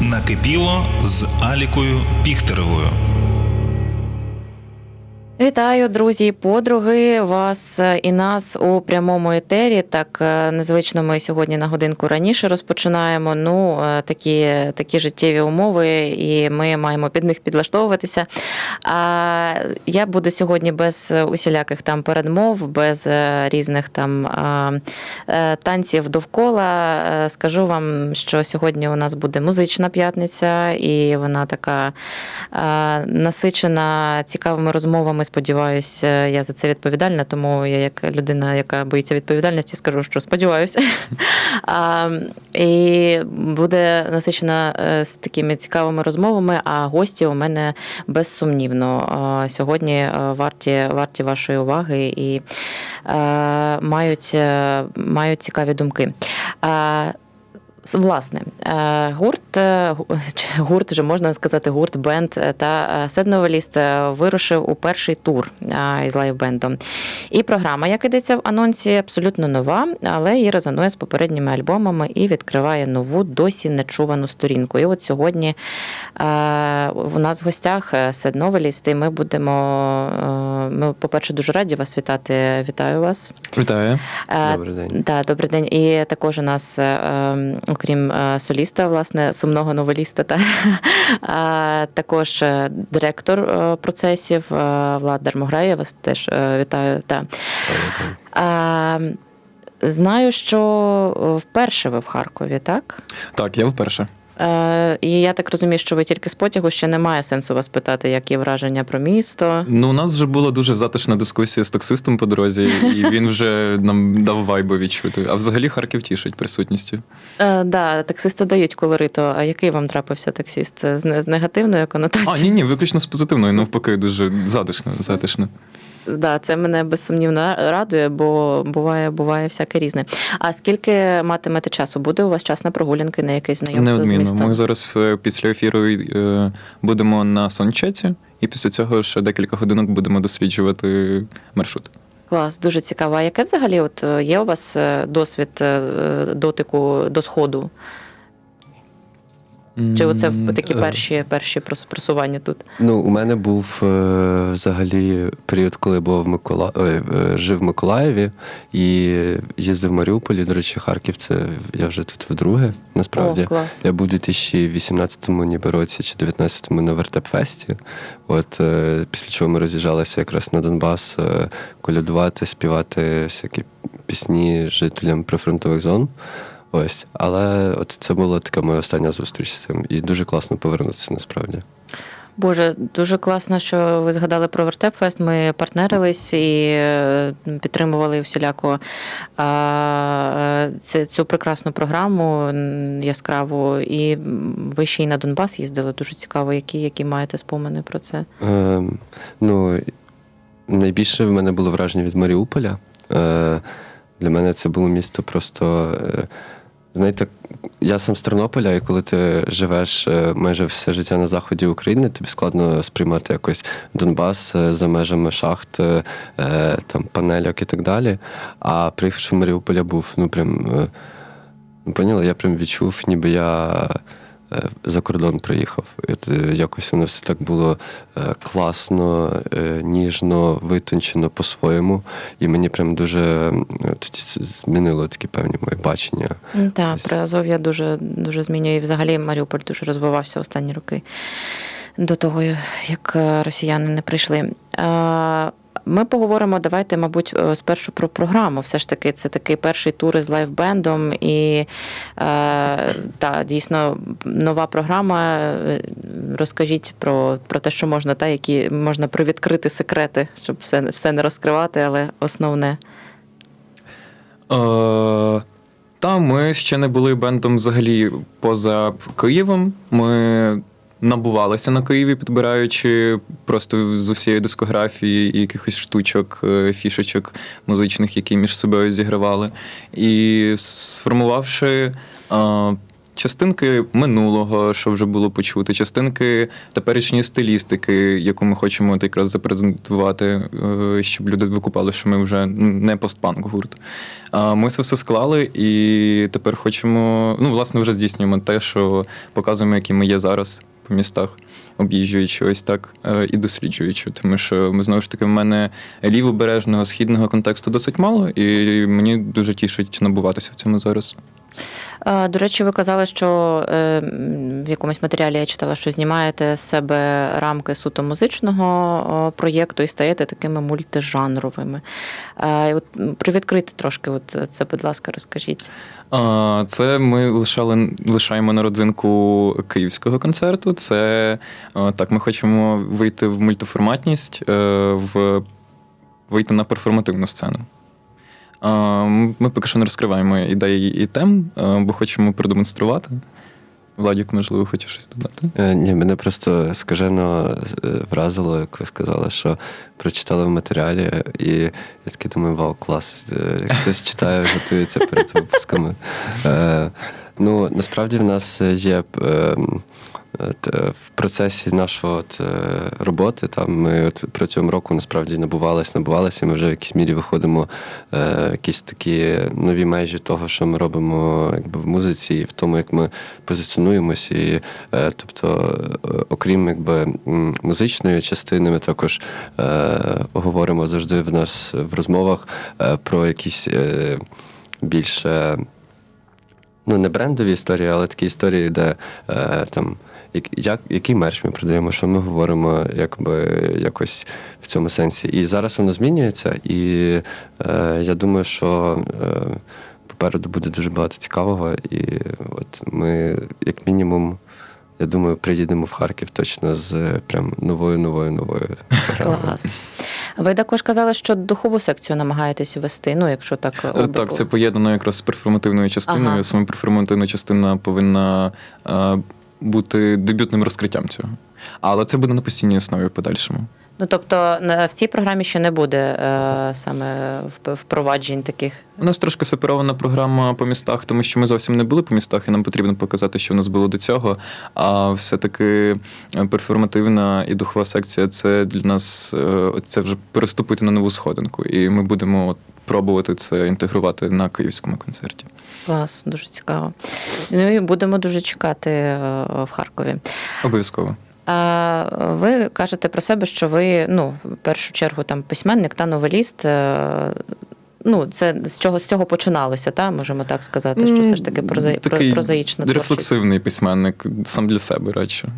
Накипіло з Алікою Піхтеревою. Вітаю, друзі і подруги, вас е, і нас у прямому етері. Так е, незвично ми сьогодні на годинку раніше розпочинаємо. Ну е, такі, такі життєві умови, і ми маємо під них підлаштовуватися. А я буду сьогодні без усіляких там передмов, без різних там танців довкола. Скажу вам, що сьогодні у нас буде музична п'ятниця, і вона така насичена цікавими розмовами. Сподіваюся, я за це відповідальна, тому я, як людина, яка боїться відповідальності, скажу, що сподіваюся. І буде насичена е, з такими цікавими розмовами, а гості у мене безсумнівно сьогодні е, варті, варті вашої уваги і е, мають, е, мають цікаві думки. Власне, е, гурт, е, гурт вже можна сказати, гурт, бенд е, та седновеліст вирушив у перший тур із лайв-бендом. І програма, як ідеться в анонсі, абсолютно нова, але її резонує з попередніми альбомами і відкриває нову, досі нечувану сторінку. І от сьогодні у нас в гостях седновеліст, і ми будемо. Ми, по-перше, дуже раді вас вітати. Вітаю вас. Вітаю. Добрий день. Да, добрий день. І також у нас, ем, окрім е, соліста, власне, сумного новеліста, та також е, директор е, процесів Влад Дармограй. Я вас теж вітаю. Та. Е, Знаю, що вперше ви в Харкові, так? Так, я вперше. Е, І я так розумію, що ви тільки з потягу ще немає сенсу вас питати, які враження про місто. Ну, у нас вже була дуже затишна дискусія з таксистом по дорозі, і він вже нам дав вайбу відчути. А взагалі Харків тішить присутністю. Е, да, таксисти дають колориту. А який вам трапився таксист? З негативною конотацією? А, ні, ні, виключно з позитивною, навпаки, дуже затишно, затишно. Да, це мене безсумнівно радує, бо буває, буває всяке різне. А скільки матимете часу? Буде у вас час на прогулянки, на якесь знайомство з Неодмінно. містом? Ми зараз е, після ефіру е, будемо на сончаті, і після цього ще декілька годинок будемо досліджувати маршрут. Клас, дуже цікаво. А яке взагалі от е, є у вас досвід дотику до сходу? Чи оце такі е. перші, перші просування тут? Ну, у мене був е, взагалі період, коли я був в Микола... Е, жив в Миколаєві і їздив в Маріуполі. До речі, Харків це я вже тут вдруге. Насправді О, клас. я був у 2018-му ніби році чи 19-му на вертепфесті. От після чого ми роз'їжджалися якраз на Донбас колядувати, співати всякі пісні жителям прифронтових зон. Ось, але от це була така моя остання зустріч з цим, і дуже класно повернутися насправді. Боже, дуже класно, що ви згадали про Вертепфест. Ми партнерились і е, підтримували всіляко е, цю прекрасну програму яскраву. І ви ще й на Донбас їздили. Дуже цікаво, які, які маєте спомини про це. Ем, ну, найбільше в мене було враження від Маріуполя. Е, для мене це було місто просто. Е, знаєте, я сам з Тернополя, і коли ти живеш е, майже все життя на заході України, тобі складно сприймати якось Донбас е, за межами шахт, е, там, панельок і так далі. А приїхавши в Маріуполь, був, ну прям. Ну, поняла, я прям відчув, ніби я за кордон приїхав. Е, якось воно все так було е, класно, е, ніжно, витончено по-своєму. І мені прям дуже тоді змінило такі певні мої бачення. Так, Ось. про Азов'я дуже, дуже змінює. І взагалі Маріуполь дуже розвивався останні роки до того, як е, росіяни не прийшли. Ми поговоримо, давайте, мабуть, е, спершу про програму. Все ж таки, це такий перший тур із лайвбендом, і е, та, дійсно нова програма. Е, Розкажіть про, про те, що можна, та, які можна привідкрити секрети, щоб все, все не розкривати, але основне. Е, та ми ще не були бендом взагалі поза Києвом. Ми набувалися на Києві, підбираючи просто з усієї дискографії і якихось штучок, е, фішечок музичних, які між собою зігравали. І сформувавши е, частинки минулого, що вже було почути, частинки теперішньої стилістики, яку ми хочемо от якраз запрезентувати, е, щоб люди викупали, що ми вже не постпанк гурт. Ми це все склали і тепер хочемо, ну, власне, вже здійснюємо те, що показуємо, які ми є зараз по містах, об'їжджуючи ось так е, і досліджуючи. Тому що ми знову ж таки в мене лівобережного східного контексту досить мало, і мені дуже тішить набуватися в цьому зараз. Е, До речі, ви казали, що е, в якомусь матеріалі я читала, що знімаєте з себе рамки суто музичного проєкту і стаєте такими мультижанровими. І От привідкрити трошки, от це, будь ласка, розкажіть. Це ми лишали, лишаємо на родзинку київського концерту. Це так, ми хочемо вийти в мультиформатність, е, в вийти на перформативну сцену. Ми поки що не розкриваємо ідеї і тем, е, бо хочемо продемонструвати. Владік, можливо, хоче щось додати. Е, ні, мене просто скажено е, вразило, як ви сказали, що прочитали в матеріалі, і я такий думаю, вау, клас. е, Хтось читає, готується перед випусками. Ну, насправді в нас є. В процесі нашої от, е, роботи там ми от протягом року насправді набувалися, набувалися, ми вже в якійсь мірі виходимо е, якісь такі нові межі того, що ми робимо якби, в музиці, і в тому, як ми позиціонуємося. І, е, тобто, е, окрім якби, музичної частини, ми також е, говоримо завжди в нас в розмовах е, про якісь е, більше ну, не брендові історії, але такі історії, де е, там. Як, як, який мерч ми продаємо, що ми говоримо якби якось в цьому сенсі. І зараз воно змінюється, і е, я думаю, що е, попереду буде дуже багато цікавого. І от ми, як мінімум, я думаю, приїдемо в Харків точно з прям новою, новою, новою. Клас. Ви також казали, що духову секцію намагаєтесь вести, ну, якщо так. Е. Так, це поєднано якраз з перформативною частиною. Ага. Саме перформативна частина повинна е, бути дебютним розкриттям цього. Але це буде на постійній основі в подальшому. Ну, тобто в цій програмі ще не буде е, саме впроваджень таких. У нас трошки сепарована програма по містах, тому що ми зовсім не були по містах, і нам потрібно показати, що в нас було до цього. А все-таки е, перформативна і духова секція це для нас е, це вже переступити на нову сходинку. І ми будемо пробувати це інтегрувати на київському концерті. Клас, дуже цікаво. Ну і будемо дуже чекати е, в Харкові. Обов'язково. А ви кажете про себе, що ви ну, в першу чергу там письменник та новеліст. е, Ну, це з чого з цього починалося, та можемо так сказати, що все ж таки проза... Такий прозаїчна творчість. рефлексивний письменник сам для себе радше.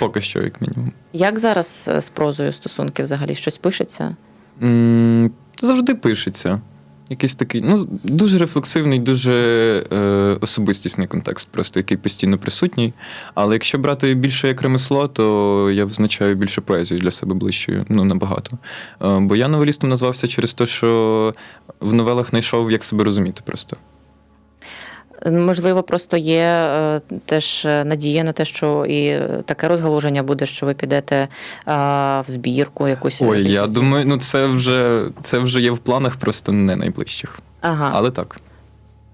Поки що, як мінімум. Як зараз е, з прозою стосунки взагалі щось пишеться? Завжди пишеться. Якийсь такий, ну, дуже рефлексивний, дуже е, особистісний контекст, просто який постійно присутній. Але якщо брати більше як ремесло, то я визначаю більше поезію для себе ближчою, ну набагато. Е, бо я новелістом назвався через те, що в новелах знайшов, як себе розуміти просто. Можливо, просто є е, теж надія на те, що і е, таке розгалуження буде, що ви підете е, в збірку якусь. Ой, я думаю, ну це вже це вже є в планах, просто не найближчих. Ага, Але так.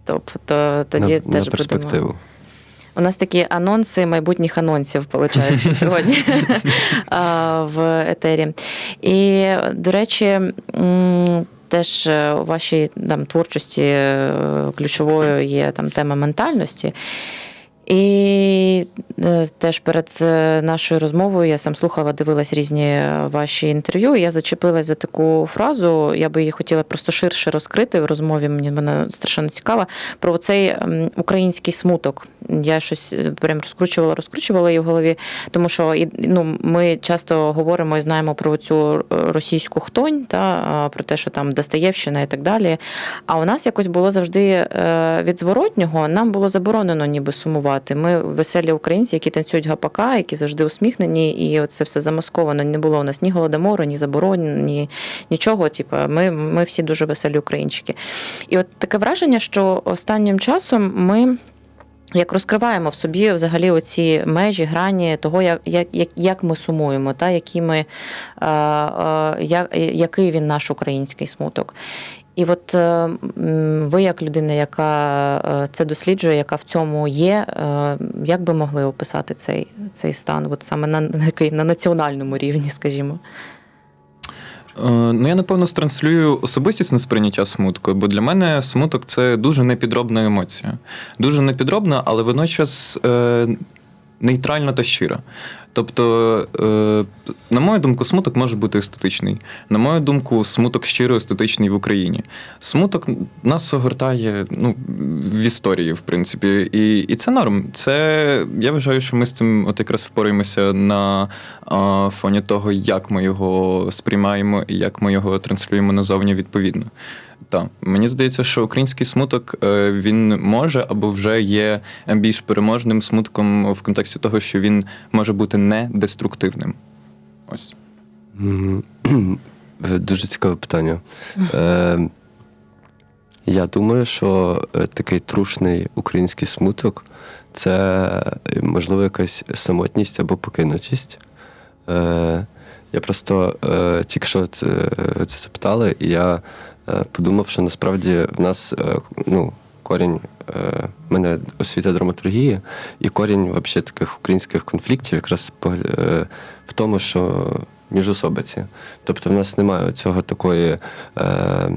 тобто тоді на, теж на будемо. перспективу. У нас такі анонси майбутніх анонсів, виходить, сьогодні в етері. І, до речі, теж е, у вашій там, творчості е, ключовою є там тема ментальності. І е, теж перед е, нашою розмовою я сам слухала, дивилась різні е, ваші інтерв'ю. і Я зачепилась за таку фразу. Я би її хотіла просто ширше розкрити в розмові. Мені вона страшенно цікава. Про цей український смуток. Я щось прям розкручувала, розкручувала її в голові, тому що ну, ми часто говоримо і знаємо про цю російську хтонь, та про те, що там Достоєвщина і так далі. А у нас якось було завжди від зворотнього, нам було заборонено ніби сумувати. Ми веселі українці, які танцюють гапака, які завжди усміхнені, і це все замасковано. Не було у нас ні голодомору, ні заборон, ні нічого. Типу, ми, ми всі дуже веселі українчики. І от таке враження, що останнім часом ми. Як розкриваємо в собі взагалі оці межі, грані того, як, як, як ми сумуємо, та, які ми, е, е, який він наш український смуток. І от е, ви, як людина, яка е, це досліджує, яка в цьому є, е, як би могли описати цей, цей стан, от саме на, на, на національному рівні, скажімо? Ну, я напевно транслюю особистісне сприйняття смутку, бо для мене смуток це дуже непідробна емоція. Дуже непідробна, але водночас нейтральна та щира. Тобто, е, на мою думку, смуток може бути естетичний. На мою думку, смуток щиро естетичний в Україні. Смуток нас огортає ну, в історії, в принципі. І, і це норм. Це я вважаю, що ми з цим от якраз впораємося на а, фоні того, як ми його сприймаємо і як ми його транслюємо назовні відповідно. Так, мені здається, що український смуток е, він може або вже є більш переможним смутком в контексті того, що він може бути не деструктивним. Ось. Дуже цікаве питання. Е, я думаю, що е, такий трушний український смуток це, можливо, якась самотність або покинутість. Я просто тільки що це запитали, і я подумав, що насправді в нас е, ну, корінь. е, в мене освіта драматургії, і корінь вообще таких українських конфліктів якраз е, в тому, що міжособиці. Тобто в нас немає цього такої е,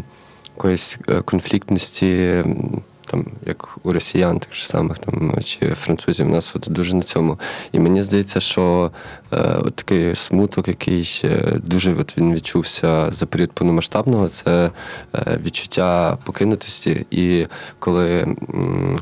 якоїсь е, конфліктності, там, як у росіян, тих ж самих там, чи французів, нас от дуже на цьому. І мені здається, що е, от такий смуток, який е, дуже от він відчувся за період повномасштабного, це е, відчуття покинутості. І коли. м,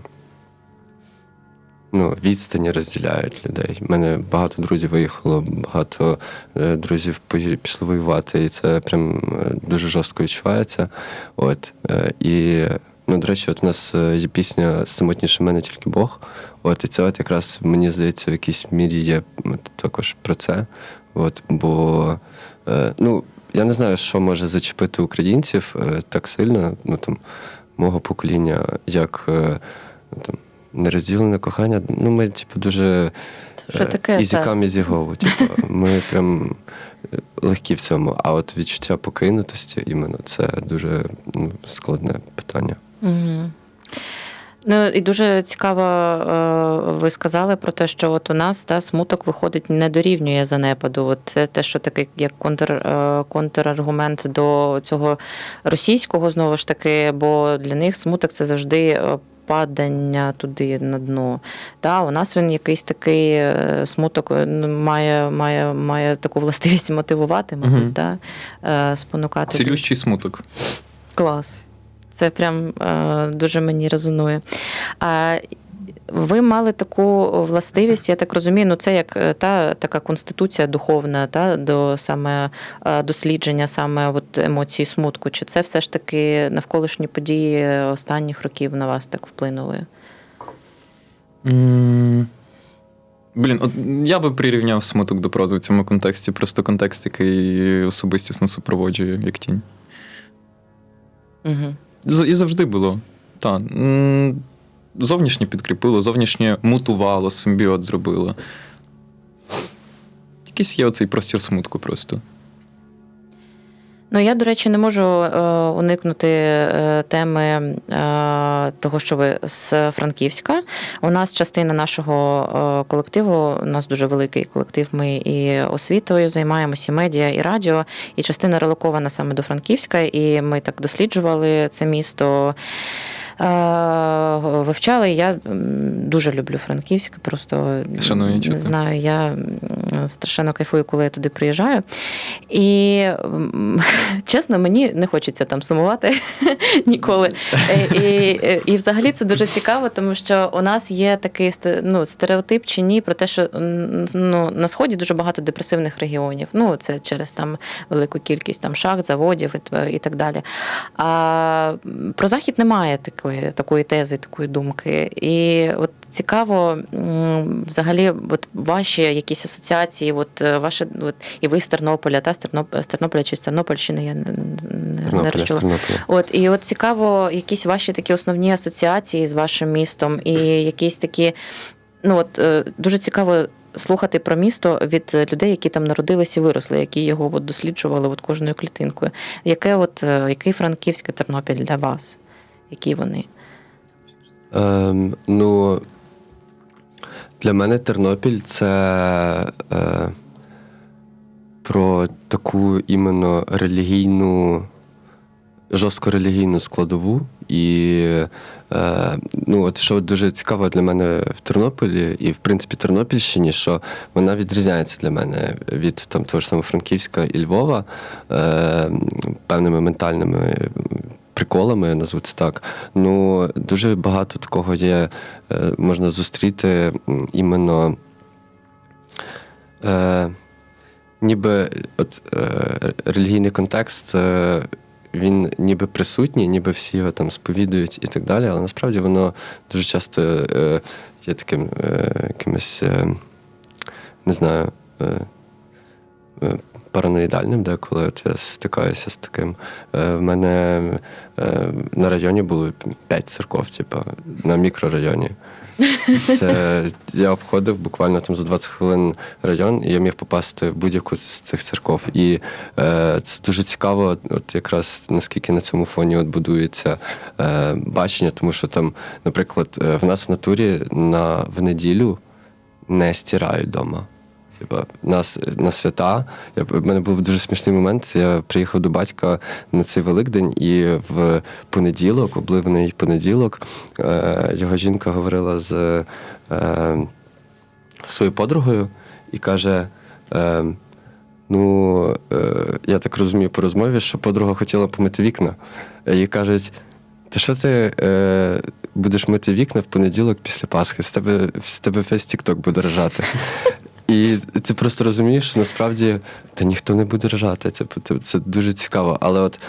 Ну, відстані розділяють людей. У мене багато друзів виїхало, багато е, друзів пішли воювати, і це прям е, дуже жорстко відчувається. От, і, ну, до речі, от у нас е, є пісня Самотніше мене тільки Бог. От, і це от якраз мені здається, в якійсь мірі є також про це. От, бо е, ну, я не знаю, що може зачепити українців е, так сильно, ну там, мого покоління, як е, там. Нерозділене кохання. Ну, ми, типу, дуже Що таке? easy go. Типу, ми прям легкі в цьому. А от відчуття покинутості, іменно, це дуже ну, складне питання. Угу. Ну і дуже цікаво, е, ви сказали про те, що от у нас та смуток виходить не дорівнює занепаду. От це те, що таке як контр, е, контраргумент до цього російського знову ж таки, бо для них смуток це завжди. е, Падання туди на дно. Та, у нас він якийсь такий смуток має, має, має таку властивість мотивувати, мабуть, Мгм. та, спонукати. Цілющий смуток. Клас. Це прям е, дуже мені резонує. Ви мали таку властивість, я так розумію, ну це як е, та така конституція духовна, та до саме е, дослідження саме от емоції смутку. Чи це все ж таки навколишні події останніх років на вас так вплинули? М, Блін, от я би прирівняв смуток до прози в цьому контексті, просто контекст, який особистісно супроводжує як тінь. Угу. І завжди було. Так. Зовнішнє підкріпило, зовнішнє мутувало, симбіот зробило. Якийсь є оцей простір смутку просто. Ну, я, до речі, не можу е, уникнути е, теми е, того, що ви з Франківська. У нас частина нашого колективу, у нас дуже великий колектив. Ми і освітою займаємося, і медіа, і радіо, і частина релокована саме до Франківська. І ми так досліджували це місто. Е, Вивчали. Я дуже люблю Франківськ, просто Шаную, не знаю. Я страшенно кайфую, коли я туди приїжджаю. І чесно, мені не хочеться там сумувати ніколи. Е, І, і, і взагалі це дуже цікаво, тому що у нас є такий ну, стереотип чи ні про те, що ну, на сході дуже багато депресивних регіонів. Ну, це через там велику кількість там шахт, заводів і, і так далі. А про захід немає такої, такої тези, такої думки. І от цікаво, взагалі, от ваші якісь асоціації, от е, ваше, от, і ви з Тернополя, та з Тернополя, чи з Тернопільщини, я не, не, не розчула. От і от цікаво, якісь ваші такі основні асоціації з вашим містом, і якісь такі. Ну от е, дуже цікаво слухати про місто від людей, які там народилися і виросли, які його от досліджували от кожною клітинкою. Яке от, е, який Франківський Тернопіль для вас? Які вони? Ем, ну, для мене Тернопіль це е, про таку іменно релігійну, жорстко релігійну складову. І е, ну, от що дуже цікаво для мене в Тернополі і, в принципі, Тернопільщині, що вона відрізняється для мене від там, того ж самого Франківська і Львова е, певними ментальними приколами, назву це так. Ну, дуже багато такого є, е, можна зустріти іменно. Е, ніби от, е, релігійний контекст, е, він ніби присутній, ніби всі його там сповідують і так далі, але насправді воно дуже часто е, є таким е, якимось, е, не знаю, е, е, параноїдальним, деколи от я стикаюся з таким. Е, в мене е, на районі було п'ять церков, типу, на мікрорайоні. Це я обходив буквально там за 20 хвилин район, і я міг попасти в будь-яку з цих церков. І е, це дуже цікаво, от якраз наскільки на цьому фоні от будується е, бачення, тому що там, наприклад, е, в нас в натурі на в неділю не стирають вдома. Типа, нас на свята. Я, в мене був дуже смішний момент. Я приїхав до батька на цей Великдень, і в понеділок, обливний понеділок, е, його жінка говорила з е, своєю подругою і каже: е, ну, е, я так розумію по розмові, що подруга хотіла помити вікна. Їй кажуть. Та що ти е, будеш мити вікна в понеділок після Пасхи? З тебе, з тебе весь тікток буде ржати. І ти просто розумієш, що насправді та ніхто не буде ржати. Це, це, це дуже цікаво. Але от,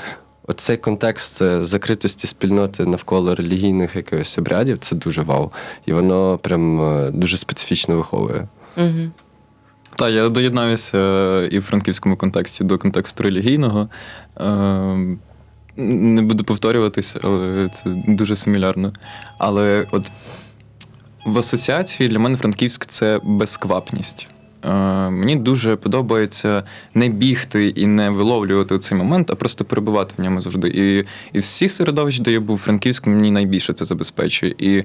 от цей контекст е, закритості спільноти навколо релігійних якихось обрядів це дуже вау. І воно прям е, дуже специфічно виховує. Угу. Та я доєднаюся е, і в франківському контексті до контексту релігійного. Не буду повторюватись, але це дуже симілярно. Але от в асоціації для мене Франківськ це безквапність. Е, Мені дуже подобається не бігти і не виловлювати цей момент, а просто перебувати в ньому завжди. І, і всіх середовищ, де я був Франківськ, мені найбільше це забезпечує. І е,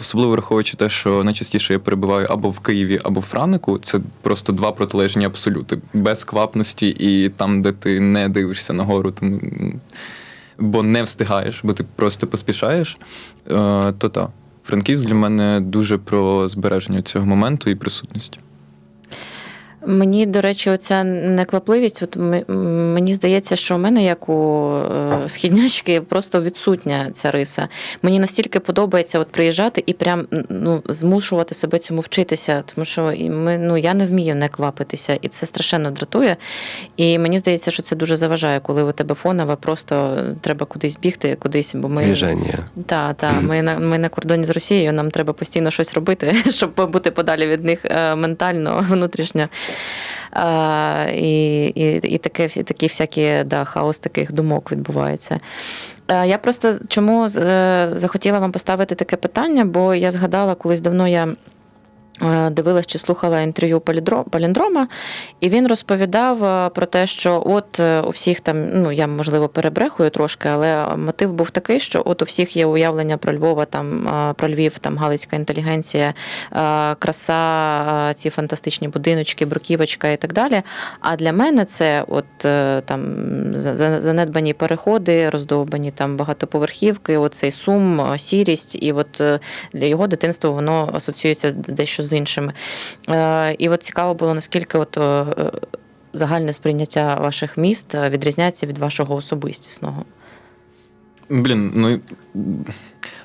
особливо враховуючи те, що найчастіше я перебуваю або в Києві, або в Франику, це просто два протилежні абсолюти. Без квапності і там, де ти не дивишся нагору, тому, бо не встигаєш, бо ти просто поспішаєш, е, то так. Франківськ для мене дуже про збереження цього моменту і присутності. Мені, до речі, оця неквапливість, от мені здається, що у мене, як у е, східнячки, просто відсутня ця риса. Мені настільки подобається от приїжджати і прям ну, змушувати себе цьому вчитися, тому що ми, ну, я не вмію не квапитися, і це страшенно дратує. І мені здається, що це дуже заважає, коли у тебе фонове, просто треба кудись бігти, кудись, бо ми. Так, так. Ми на ми на кордоні з Росією, нам треба постійно щось робити, щоб бути подалі від них е, ментально, внутрішньо. А, і, і, і таке, і такі всякі да, хаос таких думок відбувається. Е, Я просто чому е, захотіла вам поставити таке питання, бо я згадала, колись давно я е, дивилась чи слухала інтерв'ю Паліндрома, і він розповідав е, про те, що от е, у всіх там, ну я можливо перебрехую трошки, але мотив був такий, що от у всіх є уявлення про Львова, там е, про Львів, там галицька інтелігенція, е, краса, е, ці фантастичні будиночки, бруківочка і так далі. А для мене це от е, там за- за- занедбані переходи, роздовбані там багатоповерхівки, оцей сум, е, сірість, і от е, для його дитинства воно асоціюється дещо з іншими. Е, І от цікаво було, наскільки от е, загальне сприйняття ваших міст е, відрізняється від вашого особистісного. Блін, ну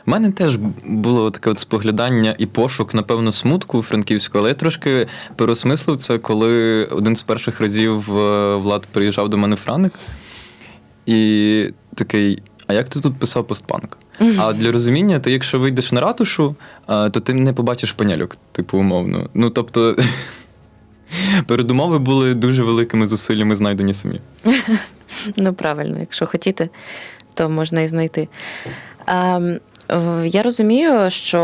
в мене теж було таке от споглядання і пошук, напевно, смутку у Франківську, але я трошки переосмислив це, коли один з перших разів Влад приїжджав до мене Франик, і такий. А як ти тут писав постпанк? А для розуміння, ти якщо вийдеш на ратушу, е, то ти не побачиш панельок, типу, умовно. Ну тобто, передумови були дуже великими зусиллями знайдені самі. Ну, правильно, якщо хотіти, то можна і знайти. А, Е, Я розумію, що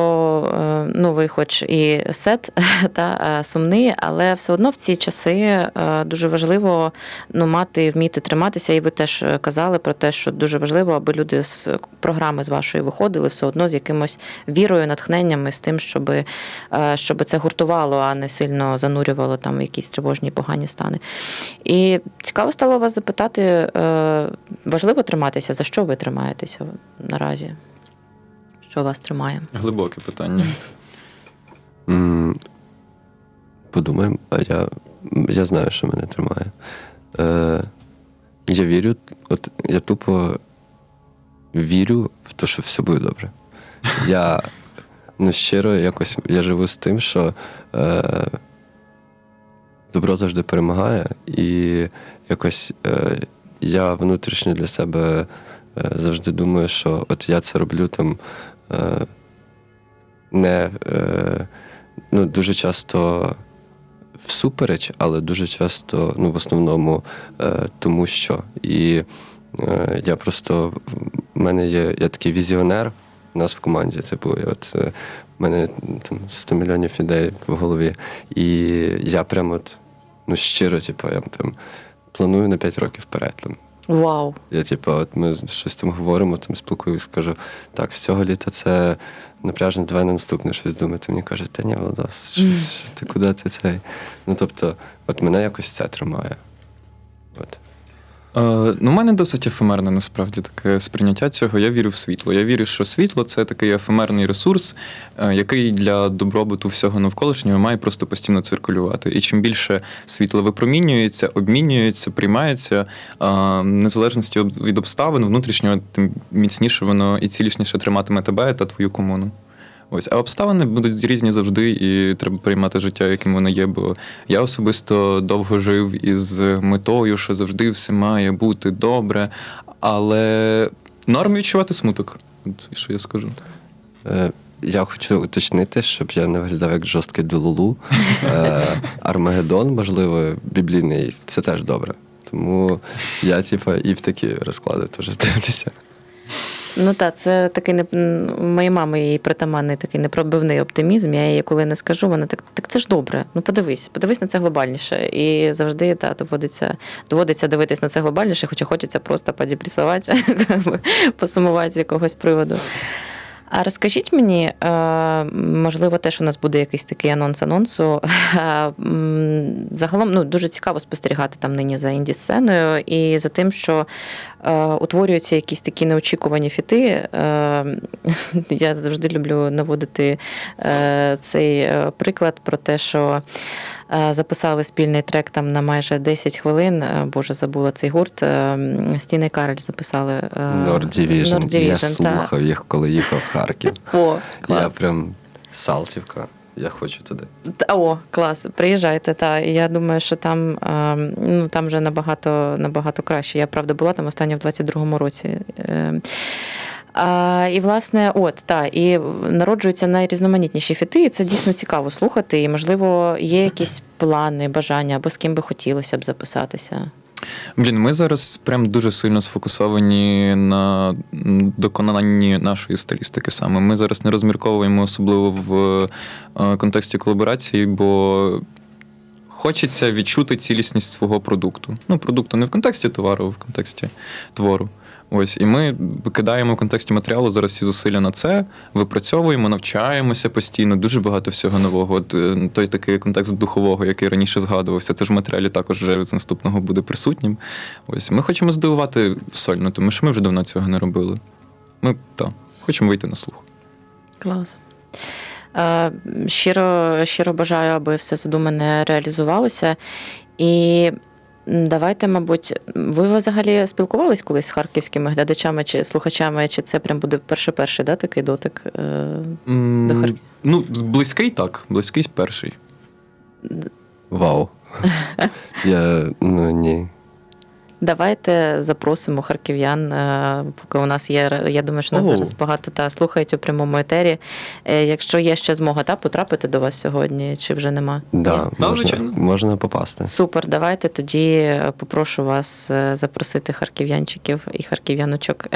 е, ну, ви хоч і сет та е, сумний, але все одно в ці часи е, дуже важливо ну, мати, вміти триматися. І ви теж е, казали про те, що дуже важливо, аби люди з програми з вашої виходили все одно з якимось вірою, натхненням і з тим, щоб, щоб це гуртувало, а не сильно занурювало там якісь тривожні погані стани. І цікаво стало вас запитати, е, важливо триматися, за що ви тримаєтеся наразі? Що вас тримає? Глибоке питання. М, Подумаємо, а я, я знаю, що мене тримає. Е, я вірю, от я тупо вірю в те, що все буде добре. Я ну, щиро якось я живу з тим, що е, добро завжди перемагає, і якось е, я внутрішньо для себе е, завжди думаю, що от я це роблю там. Е, не е, ну, дуже часто всупереч, але дуже часто, ну, в основному, е, тому що. І я просто в мене є я такий візіонер у нас в команді. Типу, от в мене там 100 мільйонів ідей в голові. І я прям от, ну, щиро, типу, я прям планую на 5 років вперед. Там. Вау! Я, типу, от ми щось там говоримо, там спілкуюсь, кажу, так, з цього літа це напряжно, давай на наступне щось думати. Мені каже, та ні, Володос, що, що ти куди ти цей? Ну, тобто, от мене якось це тримає. От. Е, ну, у мене досить ефемерне насправді таке сприйняття цього. Я вірю в світло. Я вірю, що світло це такий ефемерний ресурс, е, який для добробуту всього навколишнього має просто постійно циркулювати. І чим більше світла випромінюється, обмінюється, приймається, е, незалежності від обставин внутрішнього, тим міцніше воно і цілісніше триматиме тебе та твою комуну. Ось, а обставини будуть різні завжди, і треба приймати життя, яким воно є. Бо я особисто довго жив із метою, що завжди все має бути добре, але норм відчувати смуток. От що я скажу. Е, я хочу уточнити, щоб я не виглядав як жорсткий долулу. Е, Армагеддон, можливо, біблійний, це теж добре. Тому я, типу, і в такі розклади теж дивлюся. Ну так, це такий не м, у моєї мами її притаманний такий непробивний оптимізм. Я її коли не скажу, вона так, так це ж добре. Ну подивись, подивись на це глобальніше. І завжди та доводиться, доводиться дивитись на це глобальніше, хоча хочеться просто подепресувати, як посумувати з якогось приводу. А розкажіть мені, е, можливо, теж у нас буде якийсь такий анонс анонсу. Е, Загалом ну, дуже цікаво спостерігати там нині за інді-сценою і за тим, що е, утворюються якісь такі неочікувані фіти. Я завжди люблю наводити цей приклад про те, що. Е, Записали спільний трек там на майже 10 хвилин. Е, Боже, забула цей гурт. е, Стіни Карель записали. Nord Division. Nord Я та. слухав їх, коли їхав в Харків. О, клас. Я прям Салтівка. Я хочу туди. Та- О, клас, приїжджайте. Та я думаю, що там ну там вже набагато набагато краще. Я правда була там останнє в 22-му році. А, і власне, от та і народжуються найрізноманітніші фіти, і це дійсно цікаво слухати. І можливо, є якісь плани, бажання або з ким би хотілося б записатися. Блін, ми зараз прям дуже сильно сфокусовані на доконанні нашої стилістики саме. Ми зараз не розмірковуємо особливо в е, контексті колаборації, бо хочеться відчути цілісність свого продукту. Ну, продукту не в контексті товару, а в контексті твору. Ось, і ми кидаємо в контексті матеріалу зараз всі зусилля на це, випрацьовуємо, навчаємося постійно, дуже багато всього нового. От е, той такий контекст духового, який раніше згадувався, це ж в матеріалі також вже з наступного буде присутнім. Ось ми хочемо здивувати сольно, тому що ми вже давно цього не робили. Ми так, хочемо вийти на слух. Клас. Е, Щиро, щиро бажаю, аби все задумане реалізувалося. І давайте, мабуть, ви взагалі спілкувались колись з харківськими глядачами чи слухачами, чи це прям буде перший-перший да, такий дотик? е, mm, До Харків- Ну, близький так, близький перший. Вау. Я ну ні. Давайте запросимо харків'ян, е, поки у нас є. Я думаю, що нас О. зараз багато та слухають у прямому етері. Е, Якщо є ще змога та потрапити до вас сьогодні, чи вже нема? Да, Да, можна, можна попасти. Супер, давайте тоді е, попрошу вас запросити харків'янчиків і харків'яночок.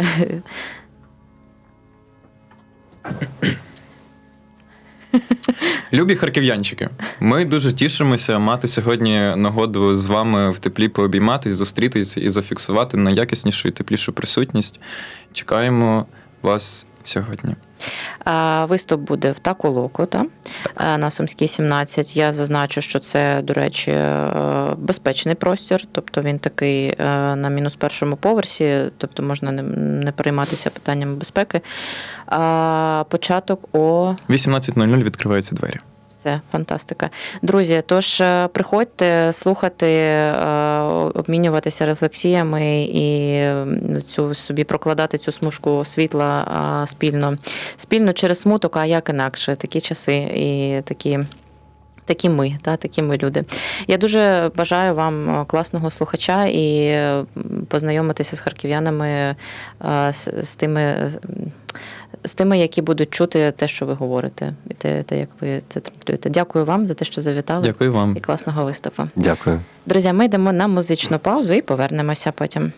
Любі харків'янчики, ми дуже тішимося мати сьогодні нагоду з вами в теплі пообійматись, зустрітися і зафіксувати найякіснішу і теплішу присутність. Чекаємо вас сьогодні. Виступ буде в Таколоко, та? так. на Сумській 17. Я зазначу, що це, до речі, е, безпечний простір, тобто він такий е, на мінус першому поверсі, тобто можна не перейматися питаннями безпеки. Початок о 18.00 відкриваються двері. Все, фантастика. Друзі, тож е, приходьте слухати, е, обмінюватися рефлексіями і цю собі прокладати цю смужку світла спільно. Спільно через смуток, а як інакше, такі часи і такі. Такі ми, та, такі ми люди. Я дуже бажаю вам е, класного слухача і е, познайомитися з харків'янами, е, з, з тими. З тими, які будуть чути те, що ви говорите, і те, те, як ви це транслюєте. Дякую вам за те, що завітали. Дякую вам. І класного виступу. Дякую. Друзі, ми йдемо на музичну паузу і повернемося потім.